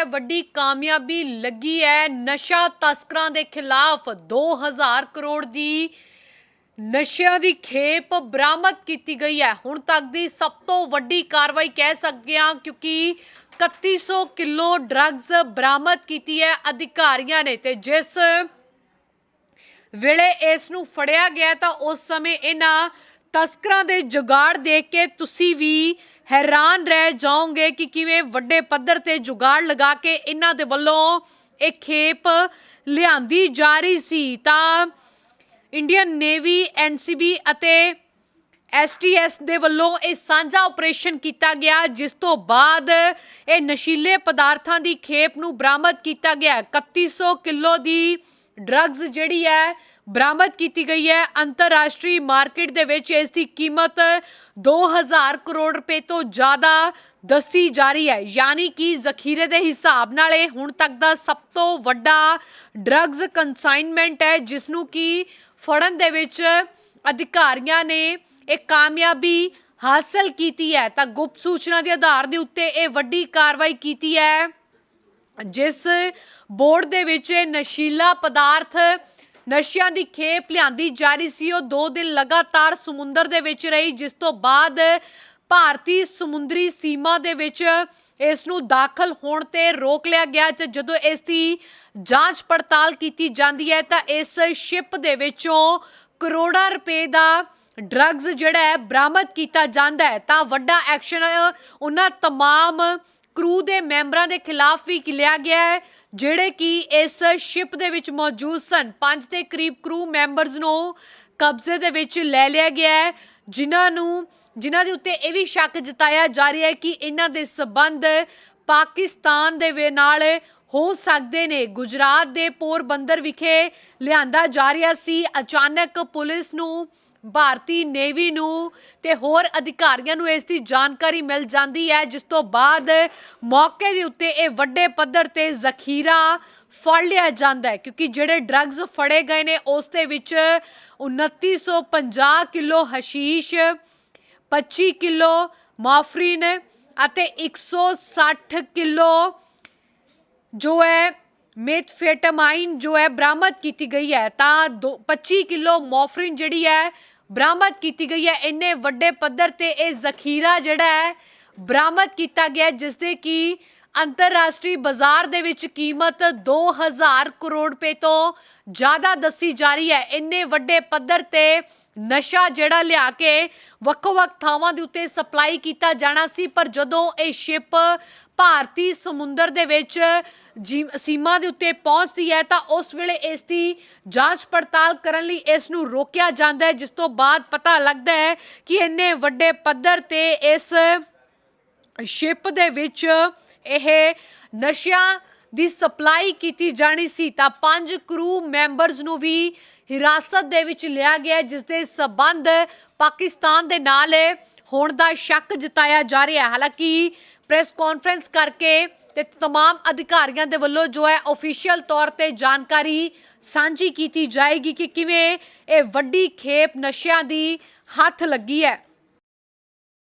ਹੈ ਵੱਡੀ ਕਾਮਯਾਬੀ ਲੱਗੀ ਹੈ। ਨਸ਼ਾ ਤਸਕਰਾਂ ਦੇ ਖਿਲਾਫ 2000 ਕਰੋੜ ਦੀ ਨਸ਼ਿਆਂ ਦੀ ਖੇਪ ਬਰਾਮਦ ਕੀਤੀ ਗਈ ਹੈ। ਹੁਣ ਤੱਕ ਦੀ ਸਭ ਤੋਂ ਵੱਡੀ ਕਾਰਵਾਈ ਕਹਿ ਸਕਦੇ ਹਾਂ ਕਿਉਂਕਿ 3100 ਕਿਲੋ ਡਰੱਗਸ ਬਰਾਮਦ ਕੀਤੀ ਹੈ ਅਧਿਕਾਰੀਆਂ ਨੇ ਤੇ ਜਿਸ ਵੇਲੇ ਇਸ ਨੂੰ ਫੜਿਆ ਗਿਆ ਤਾਂ ਉਸ ਸਮੇਂ ਇਹਨਾਂ ਤਸਕਰਾਂ ਦੇ ਜੁਗਾੜ ਦੇਖ ਕੇ ਤੁਸੀਂ ਵੀ ਹੈਰਾਨ ਰਹਿ ਜਾਓਗੇ ਕਿ ਕਿਵੇਂ ਵੱਡੇ ਪੱਧਰ ਤੇ ਜੁਗਾੜ ਲਗਾ ਕੇ ਇਹਨਾਂ ਦੇ ਵੱਲੋਂ ਇਹ ਖੇਪ ਲਿਆਂਦੀ ਜਾ ਰਹੀ ਸੀ। ਤਾਂ ਇੰਡੀਅਨ ਨੇਵੀ ਐਨਸੀਬੀ ਅਤੇ ਐਸਟੀਐਸ ਦੇ ਵੱਲੋਂ ਇਹ ਸਾਂਝਾ ਆਪਰੇਸ਼ਨ ਕੀਤਾ ਗਿਆ, ਜਿਸ ਤੋਂ ਬਾਅਦ ਇਹ ਨਸ਼ੀਲੇ ਪਦਾਰਥਾਂ ਦੀ ਖੇਪ ਨੂੰ ਬਰਾਮਦ ਕੀਤਾ ਗਿਆ। 3100 ਕਿਲੋ ਦੀ ਡਰੱਗਸ ਜਿਹੜੀ ਹੈ ਬਰਾਮਦ ਕੀਤੀ ਗਈ ਹੈ। ਅੰਤਰਰਾਸ਼ਟਰੀ ਮਾਰਕੀਟ ਦੇ ਵਿੱਚ ਇਸ ਦੀ ਕੀਮਤ 2000 ਕਰੋੜ ਰੁਪਏ ਤੋਂ ਜ਼ਿਆਦਾ ਦੱਸੀ ਜਾ ਰਹੀ ਹੈ। ਯਾਨੀ ਕਿ ਜ਼ਖੀਰੇ ਦੇ ਹਿਸਾਬ ਨਾਲ ਇਹ ਹੁਣ ਤੱਕ ਦਾ ਸਭ ਤੋਂ ਵੱਡਾ ਡਰੱਗਸ ਕੰਸਾਈਨਮੈਂਟ ਹੈ ਜਿਸ ਨੂੰ ਕਿ ਫੜਨ ਦੇ ਵਿੱਚ ਅਧਿਕਾਰੀਆਂ ਨੇ ਇਹ ਕਾਮਯਾਬੀ ਹਾਸਲ ਕੀਤੀ ਹੈ। ਤਾਂ ਗੁਪਤ ਸੂਚਨਾ ਦੇ ਆਧਾਰ ਦੇ ਉੱਤੇ ਇਹ ਵੱਡੀ ਕਾਰਵਾਈ ਕੀਤੀ ਹੈ, ਜਿਸ ਬੋਰਡ ਦੇ ਵਿੱਚ ਨਸ਼ੀਲਾ ਪਦਾਰਥ ਨਸ਼ਿਆਂ ਦੀ ਖੇਪ ਲਿਆਂਦੀ ਜਾ ਰਹੀ ਸੀ। ਉਹ 2 ਦਿਨ ਲਗਾਤਾਰ ਸਮੁੰਦਰ ਦੇ ਵਿੱਚ ਰਹੀ, ਜਿਸ ਤੋਂ ਬਾਅਦ ਭਾਰਤੀ ਸਮੁੰਦਰੀ ਸੀਮਾ ਦੇ ਵਿੱਚ ਇਸ ਨੂੰ ਦਾਖਲ ਹੋਣ ਤੇ ਰੋਕ ਲਿਆ ਗਿਆ ਤੇ ਜਦੋਂ ਇਸ ਦੀ ਜਾਂਚ ਪੜਤਾਲ ਕੀਤੀ ਜਾਂਦੀ ਹੈ ਤਾਂ ਇਸ ਸ਼ਿਪ ਦੇ ਵਿੱਚੋਂ ਕਰੋੜਾਂ ਰੁਪਏ ਦਾ ਡਰੱਗਸ ਜਿਹੜਾ ਹੈ, ਬਰਾਮਦ ਕੀਤਾ ਜਾਂਦਾ ਹੈ। ਤਾਂ ਵੱਡਾ ਐਕਸ਼ਨ ਉਹਨਾਂ ਤਮਾਮ ਕਰੂ ਦੇ ਮੈਂਬਰਾਂ ਦੇ ਖਿਲਾਫ ਵੀ ਲਿਆ ਗਿਆ ਹੈ। ਜਿਹੜੇ ਕਿ ਇਸ ਸ਼ਿਪ ਦੇ ਵਿੱਚ ਮੌਜੂਦ ਸਨ। ਪੰਜ ਦੇ ਕਰੀਬ ਕਰੂ ਮੈਂਬਰਸ ਨੂੰ ਕਬਜ਼ੇ ਦੇ ਵਿੱਚ ਲੈ ਲਿਆ ਗਿਆ ਹੈ, ਜਿਨ੍ਹਾਂ ਨੂੰ, ਜਿਨ੍ਹਾਂ ਦੇ ਉੱਤੇ ਇਹ ਵੀ ਸ਼ੱਕ ਜਤਾਇਆ ਜਾ ਰਿਹਾ ਹੈ ਕਿ ਇਹਨਾਂ ਦੇ ਸਬੰਧ ਪਾਕਿਸਤਾਨ ਦੇ ਵੇ ਨਾਲ ਹੋ ਸਕਦੇ ਨੇ। ਗੁਜਰਾਤ ਦੇ ਪੋਰਬੰਦਰ ਵਿਖੇ ਲਿਆਂਦਾ ਜਾ ਰਿਹਾ ਸੀ। ਅਚਾਨਕ ਪੁਲਿਸ ਨੂੰ ਭਾਰਤੀ ਨੇਵੀ ਨੂੰ ਤੇ ਹੋਰ ਅਧਿਕਾਰੀਆਂ ਨੂੰ ਇਸ ਦੀ ਜਾਣਕਾਰੀ ਮਿਲ ਜਾਂਦੀ ਹੈ, ਜਿਸ ਤੋਂ ਬਾਅਦ ਮੌਕੇ ਦੇ ਉੱਤੇ ਇਹ ਵੱਡੇ ਪੱਧਰ ਤੇ ਜ਼ਖੀਰਾ ਫੜ ਲਿਆ ਜਾਂਦਾ ਹੈ, ਕਿਉਂਕਿ ਜਿਹੜੇ ਡਰੱਗਸ ਫੜੇ ਗਏ ਨੇ, ਉਸ ਦੇ ਵਿੱਚ 2950 ਕਿਲੋ ਹਸ਼ੀਸ਼ 25 ਕਿਲੋ ਮਾਫਰੀਨ ਅਤੇ 160 ਕਿਲੋ ਜੋ ਹੈ ਮੇਥਫੇਟਾਮਾਈਨ ਜੋ ਹੈ ਬਰਾਮਦ ਕੀਤੀ ਗਈ ਹੈ। ਤਾਂ ਦੋ- 25 ਕਿਲੋ ਮੋਫਰਿਨ ਜਿਹੜੀ ਹੈ ਬਰਾਮਦ ਕੀਤੀ ਗਈ ਹੈ। ਇੰਨੇ ਵੱਡੇ ਪੱਧਰ ਤੇ ਇਹ ਜ਼ਖੀਰਾ ਜਿਹੜਾ ਹੈ ਬਰਾਮਦ ਕੀਤਾ ਗਿਆ ਹੈ, ਜਿਸ ਦੇ ਕਿ ਅੰਤਰਰਾਸ਼ਟਰੀ ਬਾਜ਼ਾਰ ਦੇ ਵਿੱਚ ਕੀਮਤ 2000 ਕਰੋੜ ਰੁਪਏ ਤੋਂ ਜ਼ਿਆਦਾ ਦੱਸੀ ਜਾ ਰਹੀ ਹੈ। ਇੰਨੇ ਵੱਡੇ ਪੱਧਰ ਤੇ ਨਸ਼ਾ ਜਿਹੜਾ ਲਿਆ ਕੇ ਵੱਖੋ ਵੱਖ ਥਾਵਾਂ ਦੇ ਉੱਤੇ ਸਪਲਾਈ ਕੀਤਾ ਜਾਣਾ ਸੀ ਪਰ ਜਦੋਂ ਇਹ ਸ਼ਿਪ ਭਾਰਤੀ ਸਮੁੰਦਰ ਦੇ ਵਿੱਚ ਜੀ- ਸੀਮਾ ਦੇ ਉੱਤੇ ਪਹੁੰਚਦੀ ਹੈ, ਤਾਂ ਉਸ ਵੇਲੇ ਇਸ ਦੀ ਜਾਂਚ ਪੜਤਾਲ ਕਰਨ ਲਈ ਇਸ ਨੂੰ ਰੋਕਿਆ ਜਾਂਦਾ ਹੈ, ਜਿਸ ਤੋਂ ਬਾਅਦ ਪਤਾ ਲੱਗਦਾ ਹੈ ਕਿ ਇੰਨੇ ਵੱਡੇ ਪੱਧਰ ਤੇ ਇਸ ਸ਼ਿਪ ਦੇ ਵਿੱਚ ਇਹ ਨਸ਼ਿਆਂ ਦੀ ਸਪਲਾਈ ਕੀਤੀ ਜਾਣੀ ਸੀ, ਤਾਂ ਪੰਜ ਕਰੂ ਮੈਂਬਰਸ ਨੂੰ ਵੀ ਹਿਰਾਸਤ ਦੇ ਵਿੱਚ ਲਿਆ ਗਿਆ ਜਿਸ ਦੇ ਸਬੰਧ ਪਾਕਿਸਤਾਨ ਦੇ ਨਾਲ ਹੋਣ ਦਾ ਸ਼ੱਕ ਜਤਾਇਆ ਜਾ ਰਿਹਾ ਹੈ। ਹਾਲਾਂਕਿ ਪ੍ਰੈਸ ਕਾਨਫਰੰਸ ਕਰਕੇ ਤੇ तमाम ਅਧਿਕਾਰੀਆਂ ਦੇ ਵੱਲੋਂ ਜੋ ਹੈ ਅਫੀਸ਼ੀਅਲ ਤੌਰ ਤੇ ਜਾਣਕਾਰੀ ਸਾਂਝੀ ਕੀਤੀ ਜਾਏਗੀ ਕਿ ਕਿਵੇਂ ਇਹ ਵੱਡੀ ਖੇਪ ਨਸ਼ਿਆਂ ਦੀ ਹੱਥ ਲੱਗੀ ਹੈ